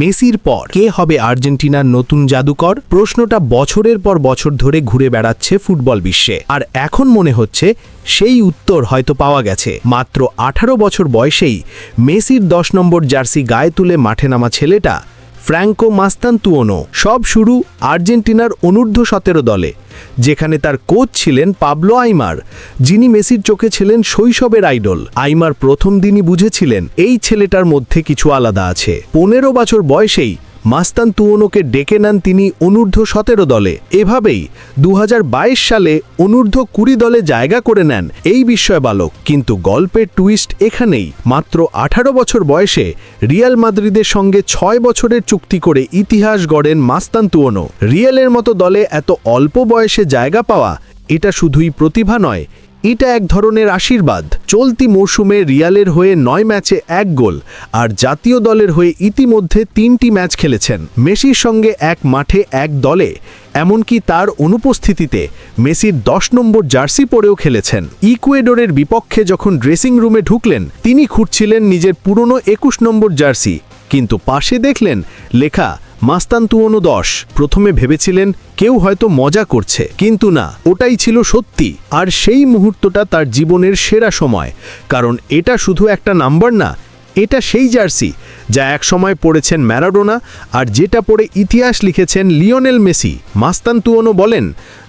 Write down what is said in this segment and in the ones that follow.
মেসির পর কে হবে আর্জেন্টিনার নতুন জাদুকর? প্রশ্নটা বছরের পর বছর ধরে ঘুরে বেড়াচ্ছে ফুটবল বিশ্বে। আর এখন মনে হচ্ছে সেই উত্তর হয়তো পাওয়া গেছে। মাত্র আঠারো বছর বয়সেই মেসির দশ নম্বর জার্সি গায়ে তুলে মাঠে নামা ছেলেটা ফ্র্যাঙ্কো মাস্তান্তুয়নো সব শুরু আর্জেন্টিনার অনূর্ধ্ব সতেরো দলে, যেখানে তার কোচ ছিলেন পাবলো আইমার, যিনি মেসির চোখে ছিলেন শৈশবের আইডল। আইমার প্রথম দিনই বুঝেছিলেন, এই ছেলেটার মধ্যে কিছু আলাদা আছে। পনেরো বছর বয়সেই মাস্তান তুয়নোকে ডেকে নেন তিনি অনূর্ধ্ব সতেরো দলে। এভাবেই দু হাজার বাইশ সালে অনূর্ধ্ব কুড়ি দলে জায়গা করে নেন এই বিস্ময় বালক কিন্তু গল্পের টুইস্ট এখানেই। মাত্র আঠারো বছর বয়সে রিয়াল মাদ্রিদের সঙ্গে ছয় বছরের চুক্তি করে ইতিহাস গড়েন মাস্তান তুয়নো রিয়ালের মতো দলে এত অল্প বয়সে জায়গা পাওয়া, এটা শুধুই প্রতিভা নয় এটা এক ধরনের আশীর্বাদ। চলতি মৌসুমে রিয়ালের হয়ে নয় ম্যাচে এক গোল আর জাতীয় দলের হয়ে ইতিমধ্যে তিনটি ম্যাচ খেলেছেন। মেসির সঙ্গে এক মাঠে এক দলে, এমনকি তার অনুপস্থিতিতে মেসির দশ নম্বর জার্সি পরেও খেলেছেন। ইকুয়েডরের বিপক্ষে যখন ড্রেসিং রুমে ঢুকলেন, তিনি খুঁজছিলেন নিজের পুরনো একুশ নম্বর জার্সি, কিন্তু পাশে দেখলেন লেখা মাস্তান্তুয়নো দশ প্রথমে ভেবেছিলেন, কেউ হয়তো মজা করছে। কিন্তু না, ওটাই ছিল সত্যি। আর সেই মুহূর্তটা তার জীবনের সেরা সময়। কারণ এটা শুধু একটা নাম্বার না, এটা সেই জার্সি, যা একসময় পড়েছেন ম্যারাডোনা আর যেটা পড়ে ইতিহাস লিখেছেন লিওনেল মেসি। মাস্তান্তুয়নো বলেন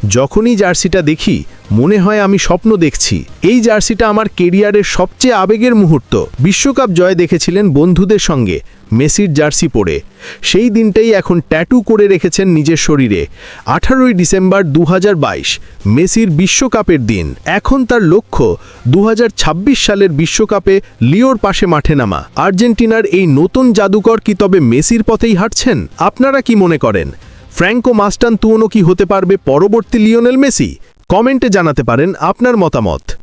যখনই জার্সিটা দেখি, মনে হয় আমি স্বপ্ন দেখছি। এই জার্সিটা আমার কেরিয়ারের সবচেয়ে আবেগের মুহূর্ত। বিশ্বকাপ জয় দেখেছিলেন বন্ধুদের সঙ্গে, মেসির জার্সি পরে। সেই দিনটাই এখন ট্যাটু করে রেখেছেন নিজের শরীরে। আঠারোই ডিসেম্বর দু হাজার বাইশ, মেসির বিশ্বকাপের দিন। এখন তার লক্ষ্য দু হাজার ছাব্বিশ সালের বিশ্বকাপে লিওর পাশে মাঠে নামা। আর্জেন্টিনার এই নতুন জাদুকর কি তবে মেসির পথেই হাঁটছেন? আপনারা কি মনে করেন? ফ্র্যাঙ্কো মাস্টান তুয়নো কি হতে পারবে পরবর্তী লিওনেল মেসি? কমেন্টে জানাতে পারেন আপনার মতামত।